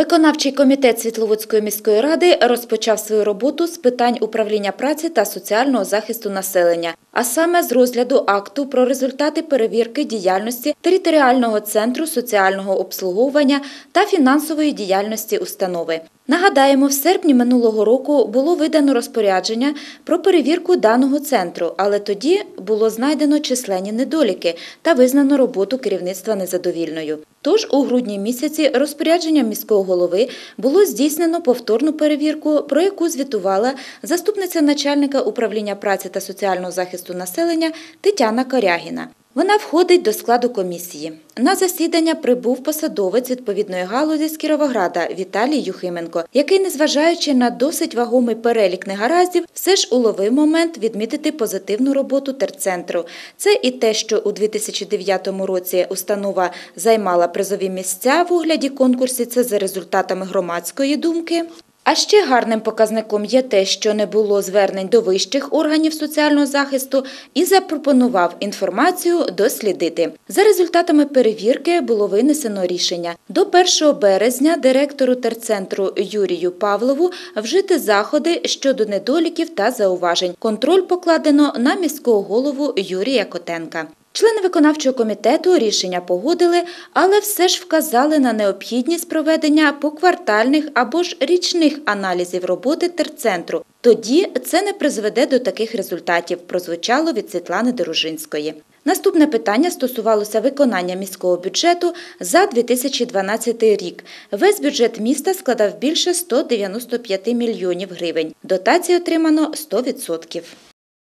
Виконавчий комітет Світловодської міської ради розпочав свою роботу з питань управління праці та соціального захисту населення, а саме з розгляду акту про результати перевірки діяльності територіального центру соціального обслуговування та фінансової діяльності установи. Нагадаємо, в серпні минулого року було видано розпорядження про перевірку даного центру, але тоді було знайдено численні недоліки та визнано роботу керівництва незадовільною. Тож у грудні місяці розпорядженням міського голови було здійснено повторну перевірку, про яку звітувала заступниця начальника управління праці та соціального захисту населення Тетяна Корягіна. Вона входить до складу комісії. На засідання прибув посадовець відповідної галузі з Кіровограда Віталій Юхименко, який, незважаючи на досить вагомий перелік негараздів, все ж уловив момент відмітити позитивну роботу терцентру. Це і те, що у 2009 році установа займала призові місця в огляді конкурсі. Це за результатами громадської думки. А ще гарним показником є те, що не було звернень до вищих органів соціального захисту і запропонував інформацію дослідити. За результатами перевірки було винесено рішення до 1 березня директору терцентру Юрію Павлову вжити заходи щодо недоліків та зауважень. Контроль покладено на міського голову Юрія Котенка. Члени виконавчого комітету рішення погодили, але все ж вказали на необхідність проведення поквартальних або ж річних аналізів роботи терцентру. Тоді це не призведе до таких результатів, прозвучало від Світлани Дорожинської. Наступне питання стосувалося виконання міського бюджету за 2012 рік. Весь бюджет міста складав більше 195 мільйонів гривень. Дотації отримано 100%.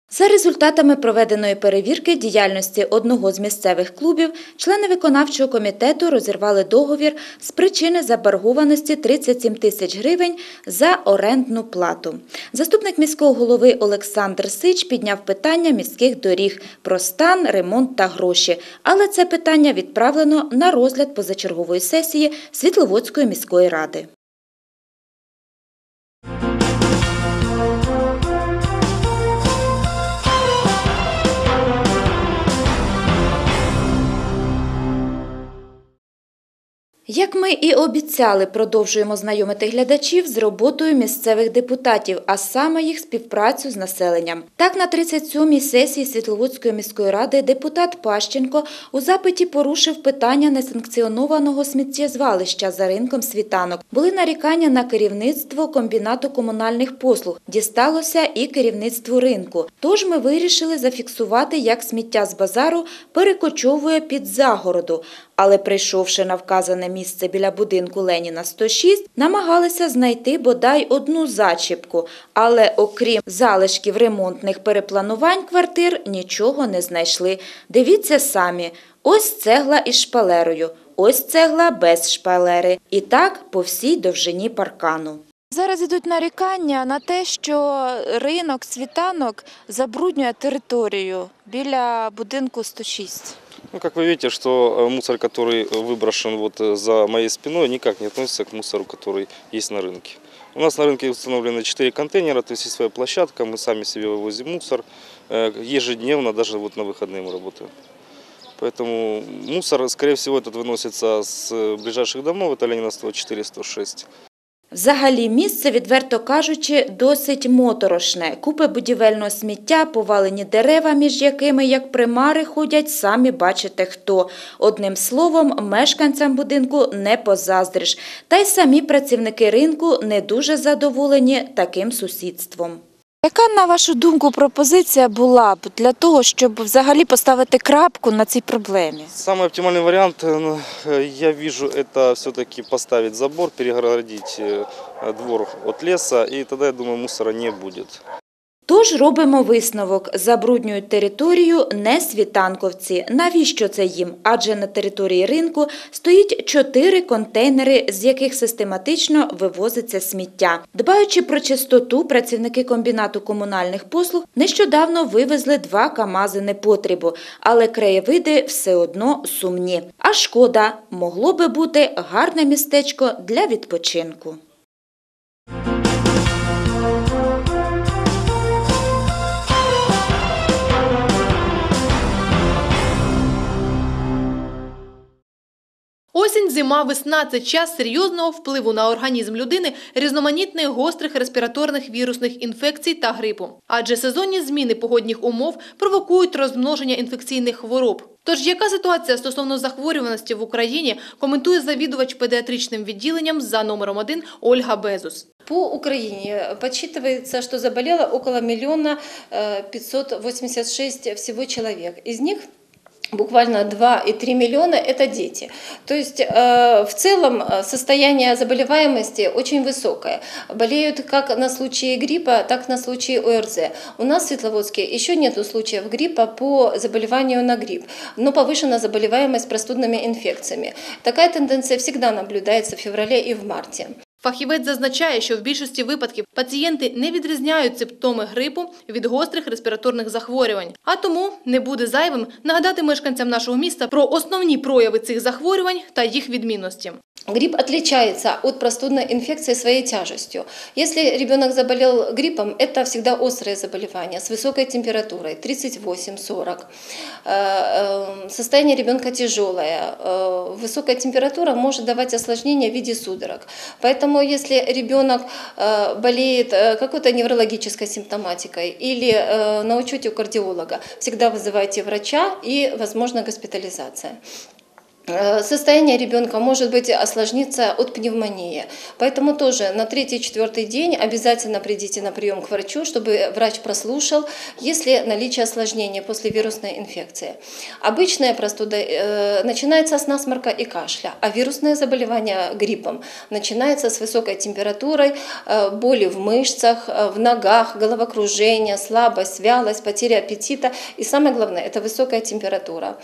За результатами проведеної перевірки діяльності одного з місцевих клубів, члени виконавчого комітету розірвали договір з причини заборгованості 37 тисяч гривень за орендну плату. Заступник міського голови Олександр Сич підняв питання міських доріг про стан, ремонт та гроші, але це питання відправлено на розгляд позачергової сесії Світловодської міської ради. Як ми і обіцяли, продовжуємо знайомити глядачів з роботою місцевих депутатів, а саме їх співпрацю з населенням. Так, на 37-й сесії Світловодської міської ради депутат Пащенко у запиті порушив питання несанкціонованого сміттєзвалища за ринком світанок. Були нарікання на керівництво комбінату комунальних послуг. Дісталося і керівництву ринку. Тож ми вирішили зафіксувати, як сміття з базару перекочовує під загороду. Але прийшовши на вказане місце біля будинку Леніна 106, намагалися знайти бодай одну зачіпку, але окрім залишків ремонтних перепланувань квартир нічого не знайшли. Дивіться самі, ось цегла із шпалерою, ось цегла без шпалери. І так по всій довжині паркану. Зараз ідуть нарікання на те, що ринок світанок забруднює територію біля будинку 106. Ну, как вы видите, что э, мусор, который выброшен вот э, за моей спиной, никак не относится к мусору, который есть на рынке. У нас на рынке установлено 4 контейнера, то есть есть своя площадка, мы сами себе вывозим мусор. Э, Ежедневно, даже вот на выходные мы работаем. Поэтому мусор, скорее всего, этот выносится с ближайших домов, это Ленина 104, 106. Взагалі місце, відверто кажучи, досить моторошне. Купи будівельного сміття, повалені дерева, між якими, як примари, ходять, самі бачите хто. Одним словом, мешканцям будинку не позаздриш. Та й самі працівники ринку не дуже задоволені таким сусідством. Яка, на вашу думку, пропозиція була б для того, щоб взагалі поставити крапку на цій проблемі? Самый оптимальный вариант, э, я вижу, это все-таки поставить забор, перегородить э, двор от леса, и тогда, я думаю, мусора не будет. Тож робимо висновок: забруднюють територію не світанковці. Навіщо це їм? Адже на території ринку стоїть чотири контейнери, з яких систематично вивозиться сміття. Дбаючи про чистоту, працівники комбінату комунальних послуг нещодавно вивезли два камази непотрібу, але краєвиди все одно сумні. А шкода, могло би бути гарне містечко для відпочинку. Осінь зима-весна це час серйозного впливу на організм людини різноманітних гострих респіраторних вірусних інфекцій та грипу. Адже сезонні зміни погодних умов провокують розмноження інфекційних хвороб. Тож, яка ситуація стосовно захворюваності в Україні, коментує завідувач педіатричним відділенням за номером 1 Ольга Безус. По Украине подсчитывается, что заболело около миллиона э, 586 всего человек. Из них буквально 2,3 миллиона – это дети. То есть э, в целом э, состояние заболеваемости очень высокое. Болеют как на случае гриппа, так на случае ОРЗ. У нас в Светловодске еще нет случаев гриппа по заболеванию на грипп, но повышена заболеваемость простудными инфекциями. Такая тенденция всегда наблюдается в феврале и в марте. Фахівець зазначає, що в більшості випадків пацієнти не відрізняють симптоми грипу від гострих респіраторних захворювань. А тому не буде зайвим нагадати мешканцям нашого міста про основні прояви цих захворювань та їх відмінності. Грипп отличается от простудной инфекции своей тяжестью. Если ребенок заболел гриппом, это всегда острое заболевание с высокой температурой 38-40. Состояние ребенка тяжелое. Высокая температура может давать осложнения в виде судорог. Поэтому если ребенок болеет какой-то неврологической симптоматикой или на учете у кардиолога, всегда вызывайте врача и, возможно, госпитализация. Состояние ребенка может быть осложниться от пневмонии. Поэтому тоже на третий-четвертый день обязательно придите на прием к врачу, чтобы врач прослушал, если наличие осложнения после вирусной инфекции. Обычная простуда э, начинается с насморка и кашля, а вирусное заболевание гриппом начинается с высокой температурой, э, боли в мышцах, э, в ногах, головокружение, слабость, вялость, потеря аппетита. И самое главное – это высокая температура.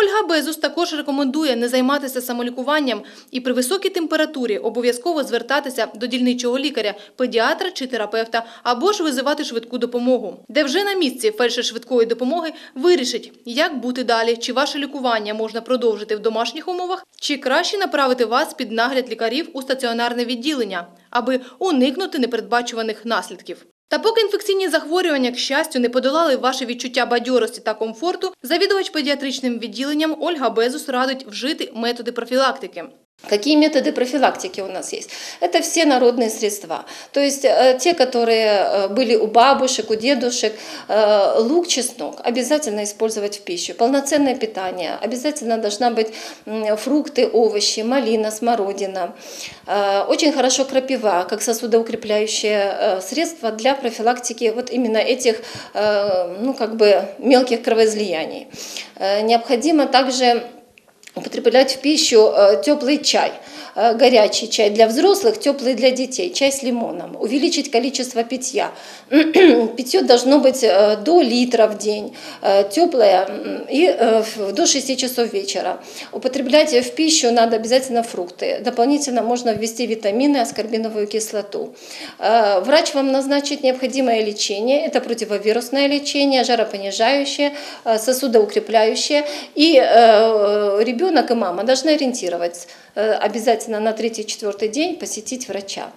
Ольга Безус також рекомендує не займатися самолікуванням і при високій температурі обов'язково звертатися до дільничого лікаря, педіатра чи терапевта, або ж визивати швидку допомогу, де вже на місці фельдшер швидкої допомоги вирішить, як бути далі, чи ваше лікування можна продовжити в домашніх умовах, чи краще направити вас під нагляд лікарів у стаціонарне відділення, аби уникнути непередбачуваних наслідків. Та поки інфекційні захворювання, к щастю, не подолали ваше відчуття бадьорості та комфорту, завідувач педіатричним відділенням Ольга Безус радить вжити методи профілактики. Какие методы профилактики у нас есть? Это все народные средства. То есть э, те, которые э, были у бабушек, у дедушек, э, лук, чеснок обязательно использовать в пищу. Полноценное питание. Обязательно должна быть фрукты, овощи, малина, смородина. Очень хорошо крапива, как сосудоукрепляющее средство для профилактики вот именно этих ну, как бы мелких кровоизлияний. Необходимо также употреблять в пищу теплый чай, горячий чай для взрослых, теплый для детей, чай с лимоном, увеличить количество питья. Питье должно быть до литра в день, теплое и до 6 часов вечера. Употреблять в пищу надо обязательно фрукты. Дополнительно можно ввести витамины, аскорбиновую кислоту. Врач вам назначит необходимое лечение. Это противовирусное лечение, жаропонижающее, сосудоукрепляющее. И ребенок и мама должны ориентировать обязательно на третий-четвертый день посетить врача.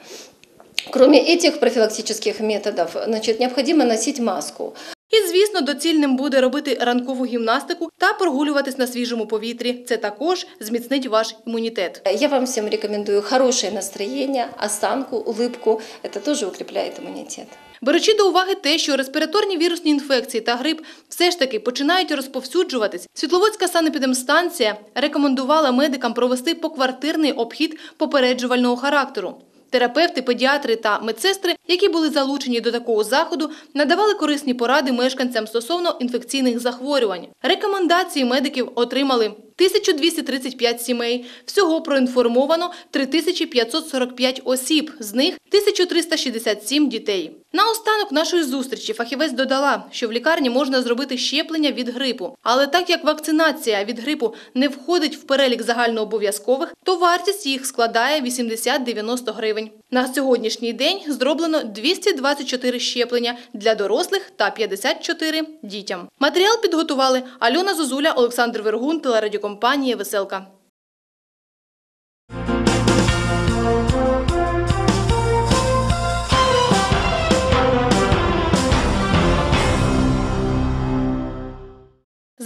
Кроме этих профилактических методов, значит, необходимо носить маску. І, звісно, доцільним буде робити ранкову гімнастику та прогулюватись на свіжому повітрі. Це також зміцнить ваш імунітет. Я вам всем рекомендую хорошее настроение, осанку, улыбку. Это тоже укрепляет иммунитет. Беручи до уваги те, що респіраторні вірусні інфекції та грип все ж таки починають розповсюджуватись, Світловодська санепідемстанція рекомендувала медикам провести поквартирний обхід попереджувального характеру. Терапевти, педіатри та медсестри, які були залучені до такого заходу, надавали корисні поради мешканцям стосовно інфекційних захворювань. Рекомендації медиків отримали 1235 сімей. Всього проінформовано 3545 осіб, з них 1367 дітей. Наостанок нашої зустрічі фахівець додала, що в лікарні можна зробити щеплення від грипу. Але так як вакцинація від грипу не входить в перелік загальнообов'язкових, то вартість їх складає 80-90 гривень. На сьогоднішній день зроблено 224 щеплення для дорослих та 54 дітям. Матеріал підготували Альона Зозуля, Олександр Вергун, телерадіокомпанія Веселка.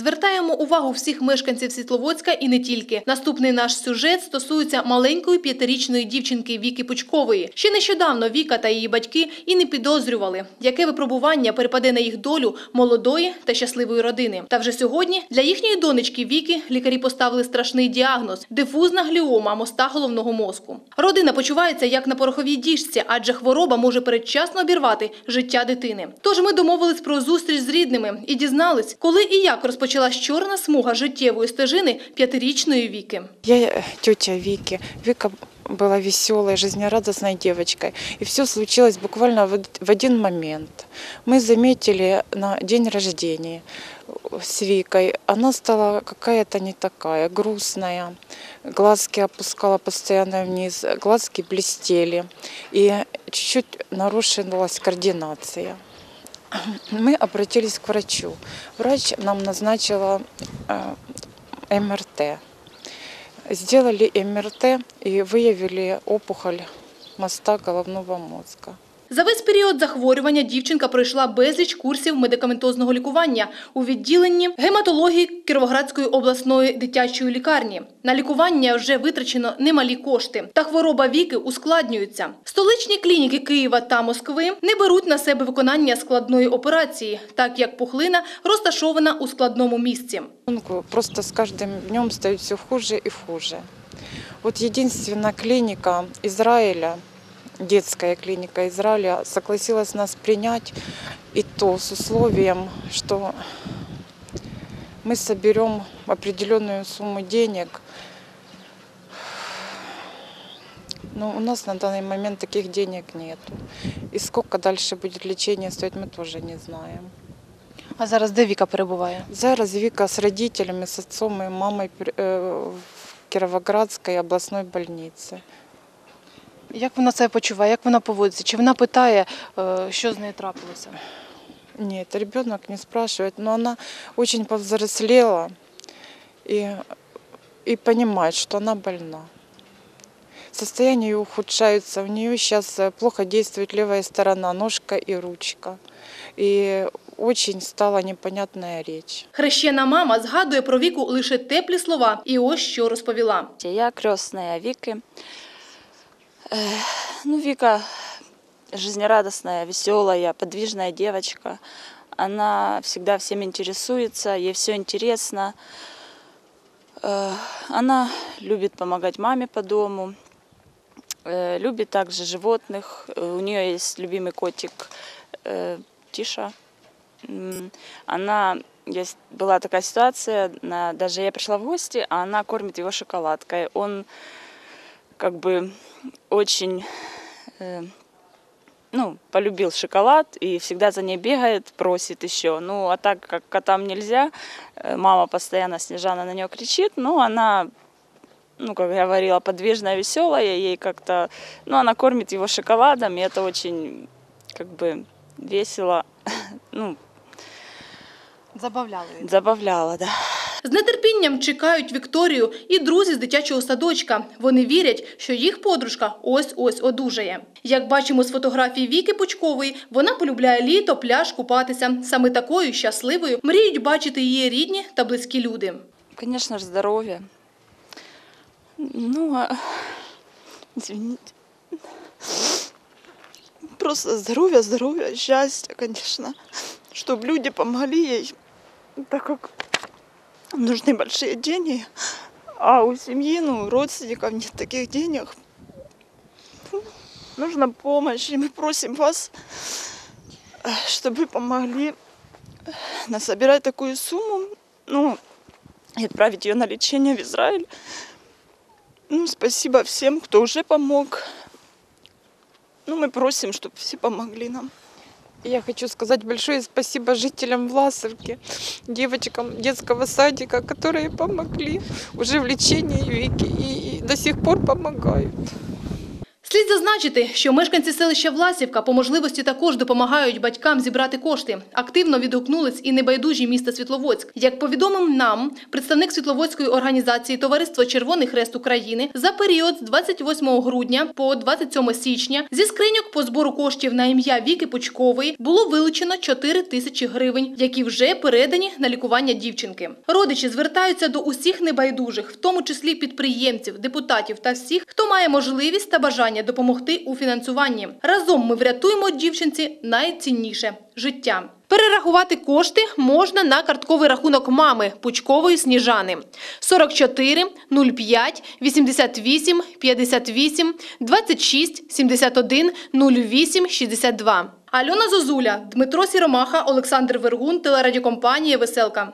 Звертаємо увагу всіх мешканців Світловодська і не тільки. Наступний наш сюжет стосується маленької п'ятирічної дівчинки Віки Пучкової. Ще нещодавно Віка та її батьки і не підозрювали, яке випробування перепаде на їх долю молодої та щасливої родини. Та вже сьогодні для їхньої донечки Віки лікарі поставили страшний діагноз дифузна гліома моста головного мозку. Родина почувається як на пороховій діжці, адже хвороба може передчасно обірвати життя дитини. Тож ми домовились про зустріч з рідними і дізнались, коли і як розпочалась чорна смуга життєвої стежини п'ятирічної віки. Я э, тетя Вики. Вика была веселой, жизнерадостной девочкой. И все случилось буквально в од- в один момент. Мы заметили на день рождения с Викой. Она стала какая-то не такая, грустная. Глазки опускала постоянно вниз, глазки блестели. И чуть-чуть нарушилась координация. Мы обратились к врачу. Врач нам назначила э, МРТ. Сделали МРТ и выявили опухоль моста головного мозга. За весь період захворювання дівчинка пройшла безліч курсів медикаментозного лікування у відділенні гематології Кіровоградської обласної дитячої лікарні. На лікування вже витрачено немалі кошти, та хвороба віки ускладнюється. Столичні клініки Києва та Москви не беруть на себе виконання складної операції, так як пухлина розташована у складному місці. Просто с каждым днем стает все хуже и хуже. Вот единственная клиника Израиля, детская клиника Израиля, согласилась нас принять, и то с условием, что мы соберем определенную сумму денег. Но у нас на данный момент таких денег нет. И сколько дальше будет лечение стоить, мы тоже не знаем. А зараз де Віка перебуває? Зараз Вика с родителями, с отцом и мамой в Кировоградской областной больнице. Як вона себе почуває? Як вона поводиться? Чи вона питає, е, що з нею трапилося? Нет, ребенок не спрашивает, но она очень повзрослела и, и понимает, что она больна. Состояние ее ухудшается, у нее сейчас плохо действует левая сторона, ножка и ручка. И очень стала непонятная речь. Хрещена мама згадує про віку лише теплі слова, і ось що розповіла. Я крестная Вики. Ну, Вика жизнерадостная, веселая, подвижная девочка. Она всегда всем интересуется, ей все интересно. Она любит помогать маме по дому, э, любит также животных. У нее есть любимый котик э, Тиша. Она есть, была такая ситуация, даже я пришла в гости, а она кормит его шоколадкой. Он как бы очень э, ну, полюбил шоколад и всегда за ней бегает, просит еще. Ну, а так как котам нельзя, э, мама постоянно, Снежана, на нее кричит, но она, ну, как я говорила, подвижная, веселая, ей как-то, ну, она кормит его шоколадом, и это очень, как бы, весело, ну, Забавляли. забавляло, да. З нетерпінням чекають Вікторію і друзі з дитячого садочка. Вони вірять, що їх подружка ось-ось одужає. Як бачимо з фотографії Віки Пучкової, вона полюбляє літо, пляж, купатися. Саме такою щасливою мріють бачити її рідні та близькі люди. Конечно же, здоровье. Ну, а... извините. Просто здоровье, здоровье, счастье, конечно. Чтобы люди помогли ей, так как нужны большие деньги. А у семьи, ну, у родственников нет таких денег. Нужна помощь, и мы просим вас, э, чтобы вы помогли э, насобирать такую сумму, ну, и отправить ее на лечение в Израиль. Ну, спасибо всем, кто уже помог. Ну, мы просим, чтобы все помогли нам. Я хочу сказать большое спасибо жителям Власовки, девочкам детского садика, которые помогли уже в лечении Вики и до сих пор помогают. Слід зазначити, що мешканці селища Власівка по можливості також допомагають батькам зібрати кошти. Активно відгукнулись і небайдужі міста Світловодськ. Як повідомив нам представник Світловодської організації Товариство Червоний Хрест України, за період з 28 грудня по 27 січня зі скриньок по збору коштів на ім'я Віки Пучкової було вилучено 4 тисячі гривень, які вже передані на лікування дівчинки. Родичі звертаються до усіх небайдужих, в тому числі підприємців, депутатів та всіх, хто має можливість та бажання допомогти у фінансуванні. Разом ми врятуємо дівчинці найцінніше життя. Перерахувати кошти можна на картковий рахунок мами Пучкової Сніжани 44 05 88 58 26 71 08 62. Альона Зозуля, Дмитро Сіромаха, Олександр Вергун, телерадіокомпанія Веселка.